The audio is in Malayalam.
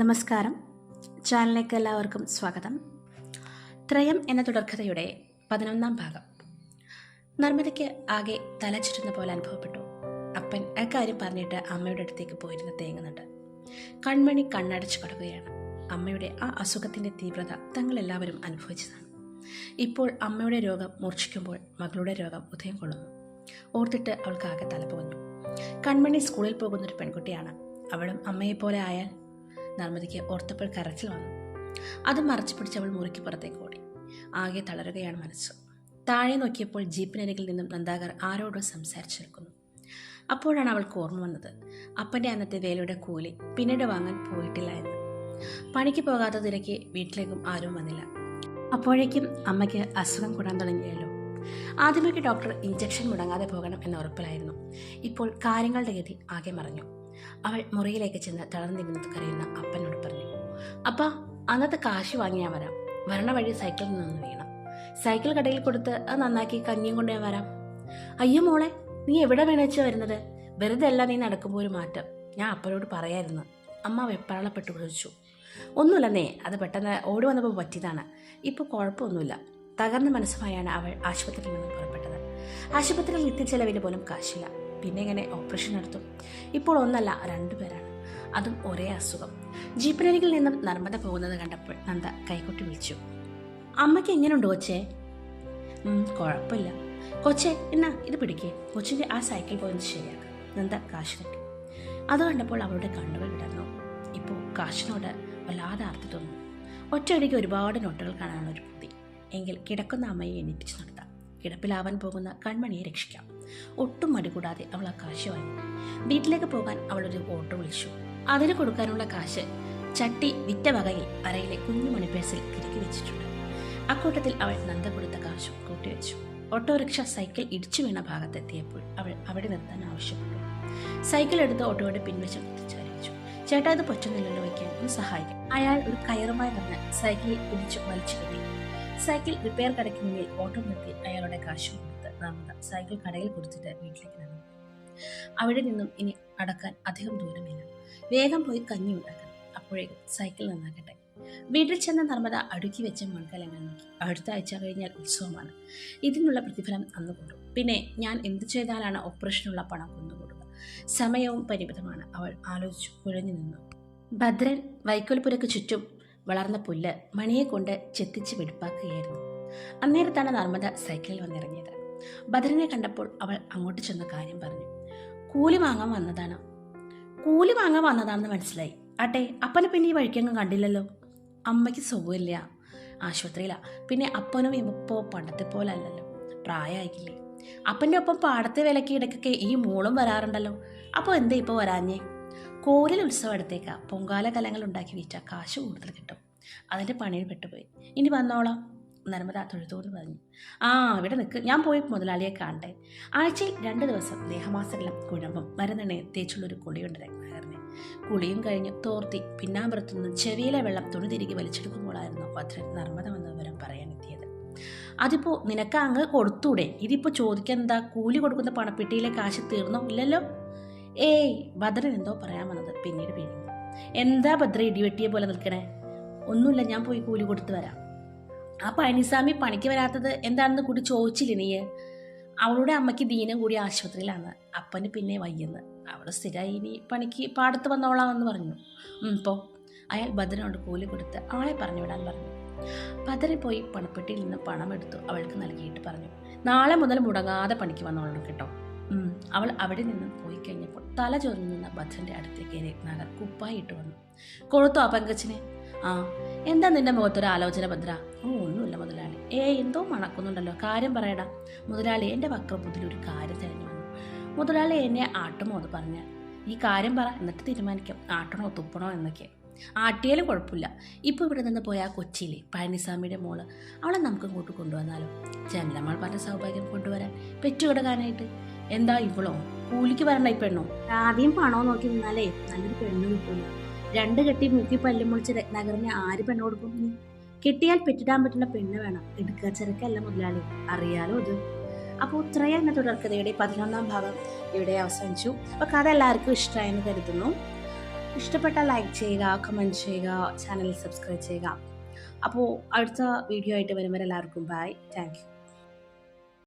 നമസ്കാരം. ചാനലിലേക്ക് എല്ലാവർക്കും സ്വാഗതം. ത്രയം എന്ന തുടർക്കഥയുടെ പതിനൊന്നാം ഭാഗം. നർമ്മദയ്ക്ക് ആകെ തല ചുറ്റുന്ന പോലെ അനുഭവപ്പെട്ടു. അപ്പൻ അക്കാര്യം പറഞ്ഞിട്ട് അമ്മയുടെ അടുത്തേക്ക് പോയിരുന്ന തേങ്ങുന്നുണ്ട്. കൺമണി കണ്ണടച്ചു കിടക്കുകയാണ്. അമ്മയുടെ ആ അസുഖത്തിന്റെ തീവ്രത തങ്ങളെല്ലാവരും അനുഭവിച്ചതാണ്. ഇപ്പോൾ അമ്മയുടെ രോഗം മൂർച്ഛിക്കുമ്പോൾ മകളുടെ രോഗം ഉദയം കൊള്ളുന്നു. ഓർത്തിട്ട് അവൾക്ക് ആകെ പോകുന്നു കൺമണി സ്കൂളിൽ പോകുന്നൊരു പെൺകുട്ടിയാണ്. അവളും അമ്മയെപ്പോലെ ആയാൽ നർമ്മദിക്ക് ഓർത്തപ്പോൾ കരച്ചിൽ വന്നു. അത് മറച്ചു പിടിച്ച് അവൾ മുറിക്ക് പുറത്തേക്ക് ഓടി. ആകെ തളരുകയാണ് മനസ്സ്. താഴെ നോക്കിയപ്പോൾ ജീപ്പിനരികിൽ നിന്നും നന്ദാകർ ആരോടോ സംസാരിച്ചിരിക്കുന്നു അപ്പോഴാണ് അവൾക്ക് ഓർമ്മ വന്നത്. അപ്പന്റെ അന്നത്തെ വേലയുടെ കൂലി പിന്നീട് വാങ്ങാൻ പോയിട്ടില്ല എന്ന്. പണിക്ക് പോകാത്ത തിരക്ക് വീട്ടിലേക്കും ആരും വന്നില്ല. അപ്പോഴേക്കും അമ്മയ്ക്ക് അസുഖം കൂടാൻ തുടങ്ങിയല്ലോ. ആദ്യമൊക്കെ ഡോക്ടർ ഇഞ്ചക്ഷൻ മുടങ്ങാതെ പോകണം എന്ന ഉറപ്പിലായിരുന്നു. ഇപ്പോൾ കാര്യങ്ങളുടെ ഗതി ആകെ മറഞ്ഞു. അവൾ മുറിയിലേക്ക് ചെന്ന് തളർന്നിരുന്നത് കരയുന്ന അപ്പനോട് പറഞ്ഞു അപ്പ അന്നത്തെ കാശ് വാങ്ങി ഞാൻ വരാം. വരണ വഴി സൈക്കിളിൽ നിന്ന് വീണം. സൈക്കിൾ കടയിൽ കൊടുത്ത് അത് നന്നാക്കി കഞ്ഞിയും കൊണ്ട് ഞാൻ വരാം. അയ്യോ മോളെ നീ എവിടെ വീണേച്ച് വരുന്നത്? വെറുതെ അല്ല നീ നടക്കുമ്പോൾ ഒരു മാറ്റം. ഞാൻ അപ്പനോട് പറയായിരുന്നു. അമ്മ വെപ്രാളപ്പെട്ടു ഒന്നുമില്ല ഒന്നുമില്ലെന്നേ അത് പെട്ടെന്ന് ഓടി വന്നപ്പോൾ പറ്റിയതാണ്. ഇപ്പോൾ കുഴപ്പമൊന്നുമില്ല. തകർന്ന മനസ്സുമായാണ് അവൾ ആശുപത്രിയിൽ നിന്ന് പുറപ്പെട്ടത്. ആശുപത്രിയിൽ നിത്യച്ചെലവിന് പോലും കാശില്ല. പിന്നെ ഇങ്ങനെ ഓപ്പറേഷൻ നടത്തും. ഇപ്പോൾ ഒന്നല്ല രണ്ടു പേരാണ്. അതും ഒരേ അസുഖം. ജീപ്പിനരികിൽ നിന്നും നർമ്മദ പോകുന്നത് കണ്ടപ്പോൾ നന്ദ കൈകൊട്ടി വിളിച്ചു. അമ്മയ്ക്ക് എങ്ങനെയുണ്ട് കൊച്ചേ? കുഴപ്പമില്ല. കൊച്ചേ എന്നാ ഇത് പിടിക്കേ. കൊച്ചിന്റെ ആ സൈക്കിൾ പോയത് ശരിയാക്കാം. നന്ദ കാശ് തട്ടി അത് കണ്ടപ്പോൾ അവളുടെ കണ്ണുകൾ വിടർന്നു. ഇപ്പോൾ കാശിനോട് വല്ലാതെ ആർത്തി തോന്നുന്നു. ഒറ്റയടിക്ക് ഒരുപാട് നോട്ടുകൾ കാണാനുള്ള ഒരു ബുദ്ധി. എങ്കിൽ കിടക്കുന്ന അമ്മയെ എണ്ണിപ്പിച്ച് നടത്താം. കിടപ്പിലാവാൻ പോകുന്ന കൺമണിയെ രക്ഷിക്കാം. ഒട്ടും മടി കൂടാതെ അവൾ ആ കാശ് വാങ്ങി. വീട്ടിലേക്ക് പോകാൻ അവൾ ഒരു ഓട്ടോ വിളിച്ചു. അതിന് കൊടുക്കാനുള്ള കാശ് ചട്ടി വിറ്റ വകയിൽ അരയിലെ കുഞ്ഞു മണിപ്പേഴ്സിൽ തിരികെ വെച്ചിട്ടുണ്ട്. അക്കൂട്ടത്തിൽ അവൾ നന്ദ കൊടുത്ത കാശും കൂട്ടിവെച്ചു ഓട്ടോറിക്ഷ സൈക്കിൾ ഇടിച്ചു വീണ ഭാഗത്തെത്തിയപ്പോൾ അവൾ അവിടെ നിർത്താൻ ആവശ്യപ്പെട്ടു. സൈക്കിൾ എടുത്ത് ഓട്ടോയുടെ പിൻവശം തിരിച്ചറിയിച്ചു. ചേട്ടാ ഇത് പൊച്ചുന്നില്ലല്ലോ വയ്ക്കാൻ ഒന്ന് സഹായിക്കും. അയാൾ ഒരു കയറുമായി വന്ന് സൈക്കിളിൽ പിടിച്ചു വലിച്ചു കെട്ടി സൈക്കിൾ റിപ്പയർ കടയ്ക്ക് മുന്നിൽ നിർത്തി അയാളുടെ കാശ് കൊടുത്ത് നർമ്മദ സൈക്കിൾ കടയിൽ കൊടുത്തിട്ട് വീട്ടിലേക്ക് നടന്നു. അവിടെ നിന്നും ഇനി അടക്കാൻ അധികം ദൂരമില്ല. വേഗം പോയി കഞ്ഞി ഉണ്ടാക്കണം. അപ്പോഴേക്കും സൈക്കിൾ നന്നാക്കട്ടെ. വീട്ടിൽ ചെന്ന നർമ്മദ അടുക്കി വെച്ച മൺകലങ്ങൾ നോക്കി. അടുത്ത ആഴ്ച കഴിഞ്ഞാൽ ഉത്സവമാണ്. ഇതിനുള്ള പ്രതിഫലം അന്ന് കൊണ്ടു പിന്നെ ഞാൻ എന്തു ചെയ്താലാണ് ഓപ്പറേഷനുള്ള പണം കൊണ്ടുകൊടുക്കുക സമയവും പരിമിതമാണ്. അവൾ ആലോചിച്ചു കുഴഞ്ഞു നിന്നു. ഭദ്രൻ വൈക്കോൽപുരക്ക് ചുറ്റും വളർന്ന പുല്ല് മണിയെ കൊണ്ട് ചെത്തിച്ച് വെടുപ്പാക്കുകയായിരുന്നു. അന്നേരത്താണ് നർമ്മദ സൈക്കിളിൽ വന്നിറങ്ങിയത്. ഭദ്രനെ കണ്ടപ്പോൾ അവൾ അങ്ങോട്ട് ചെന്ന കാര്യം പറഞ്ഞു. കൂലി വാങ്ങാൻ വന്നതാണ്? കൂലി വാങ്ങാൻ വന്നതാണെന്ന് മനസ്സിലായി. ആട്ടെ അപ്പനെ പിന്നെ ഈ വഴിക്കങ്ങ് കണ്ടില്ലല്ലോ? അമ്മയ്ക്ക് സുഖമില്ല. ആശുപത്രിയിലാ. പിന്നെ അപ്പനും ഇപ്പോൾ പണ്ടത്തെ പോലെ അല്ലല്ലോ. പ്രായമായിക്കില്ലേ അപ്പന്റെ ഒപ്പം പാടത്തെ വിലക്ക് ഇടയ്ക്കൊക്കെ ഈ മൂളും വരാറുണ്ടല്ലോ. അപ്പോൾ എന്താ ഇപ്പോൾ വരാഞ്ഞേ? കോരിൽ ഉത്സവം അടുത്തേക്കാ. പൊങ്കാല കലങ്ങൾ ഉണ്ടാക്കി വിറ്റാൽ കാശ് കൂടുതൽ കിട്ടും. അതിന്റെ പണിയിൽ പെട്ടുപോയി. ഇനി വന്നോളാം. നർമ്മദ തൊഴുതോന്ന് പറഞ്ഞു. ആ ഇവിടെ നിൽക്ക് ഞാൻ പോയി മുതലാളിയെ കാണട്ടെ. ആഴ്ചയിൽ രണ്ട് ദിവസം ദേഹമാസകലം കുഴമ്പും മരുന്നെണ്ണയും തേച്ചുള്ളൊരു കുളിയുണ്ട് രത്നാകരന് കുളിയും കഴിഞ്ഞ് തോർത്തി പിന്നാമ്പുറത്തുനിന്ന് ചെവിയിലെ വെള്ളം തുണി തിരികെ വലിച്ചെടുക്കുമ്പോഴായിരുന്നു ഭദ്രൻ നർമ്മദ വന്ന വിവരം പറയാനെത്തിയത് അതിപ്പോൾ നിനക്ക് അങ്ങ് കൊടുത്തൂടെ? ഇതിപ്പോൾ ചോദിക്കാൻ എന്താ? കൂലി കൊടുക്കുന്ന പണപ്പെട്ടിയിലെ കാശ് തീർന്നോ? ഇല്ലല്ലോ? ഏയ് ഭദ്രൻ എന്തോ പറയാൻ വന്നത്. പിന്നീട് പിഴിഞ്ഞു എന്താ ഭദ്ര ഇടിവെട്ടിയ പോലെ നിൽക്കണേ? ഒന്നുമില്ല ഞാൻ പോയി കൂലി കൊടുത്തു വരാം. ആ പഴനിസ്വാമി പണിക്ക് വരാത്തത് എന്താണെന്ന് കൂടി ചോദിച്ചില്ല നീ അവളുടെ അമ്മയ്ക്ക് ദീനം കൂടി ആശുപത്രിയിലാണ്. അപ്പന് പിന്നെ വയ്യെന്ന്. അവൾ സ്ഥിരമായി ഇനി പണിക്ക് പാടത്ത് വന്നോളാമെന്ന് പറഞ്ഞു. ഇപ്പോൾ അയാൾ ഭദ്രനോട് കൂലി കൊടുത്ത് ആളെ പറഞ്ഞു വിടാൻ പറഞ്ഞു. ഭദ്രൻ പോയി പണപ്പെട്ടിയിൽ നിന്ന് പണം എടുത്തു അവൾക്ക് നൽകിയിട്ട് പറഞ്ഞു. നാളെ മുതൽ മുടങ്ങാതെ പണിക്ക് വന്നോളണം കേട്ടോ. അവൾ അവിടെ നിന്നും പോയി കഴിഞ്ഞപ്പോൾ തല ചൊറിഞ്ഞു നിന്ന അടുത്തേക്ക് രത്നാകർ കുപ്പായി ഇട്ട് വന്നു. കൊഴുത്തോ ആ പങ്കച്ചിനെ? ആ. എന്താ നിന്റെ മുഖത്തൊരു ആലോചന ഭദ്ര? ഓ ഒന്നുമില്ല മുതലാളി. ഏ എന്തോ മണക്കുന്നുണ്ടല്ലോ. കാര്യം പറയടാ. മുതലാളി എന്റെ വക്രബുദ്ധിൽ ഒരു കാര്യം തിരഞ്ഞു വന്നു. മുതലാളി എന്നെ ആട്ടുമോ അത് പറഞ്ഞ ഈ കാര്യം പറ എന്നിട്ട് തീരുമാനിക്കാം. ആട്ടണോ തുപ്പണോ എന്നൊക്കെ. ആട്ടിയാലും കുഴപ്പമില്ല. ഇപ്പോൾ ഇവിടെ നിന്ന് പോയ ആ കൊച്ചിയിലെ പഴനിസ്വാമിയുടെ മോൾ. അവളെ നമുക്ക് ഇങ്ങോട്ട് കൊണ്ടുവന്നാലോ? ജമലമാൾ പറഞ്ഞ സൗഭാഗ്യം കൊണ്ടുവരാൻ. പെറ്റുകിടക്കാനായിട്ട് എന്താ ഇവളോ? കൂലിക്ക് വരണ്ട ഈ പെണ്ണോ? ആദ്യം പണോ നോക്കി നിന്നാലേ നല്ലൊരു പെണ്ണ് കിട്ടൂല. രണ്ട് കെട്ടി മൂക്കി പല്ലും മുളിച്ച് രത്നാകരനെ ആര് പെണ്ണ് കൊടുക്കും? കെട്ടിയാൽ പെറ്റിടാൻ പറ്റുന്ന പെണ്ണ് വേണം. എടുക്കച്ചരക്കല്ല മുതലാളി. അറിയാലോ ഇത്. അപ്പോൾ ഉത്രയ എന്ന തുടർക്കഥയുടെ പതിനൊന്നാം ഭാഗം ഇവിടെ അവസാനിച്ചു. അപ്പോൾ കഥ എല്ലാവർക്കും ഇഷ്ടമായെന്ന് കരുതുന്നു. ഇഷ്ടപ്പെട്ടാൽ ലൈക്ക് ചെയ്യുക കമന്റ് ചെയ്യുക ചാനൽ സബ്സ്ക്രൈബ് ചെയ്യുക. അപ്പോൾ അടുത്ത വീഡിയോ ആയിട്ട് വരുമ്പോൾ എല്ലാവർക്കും ബൈ താങ്ക്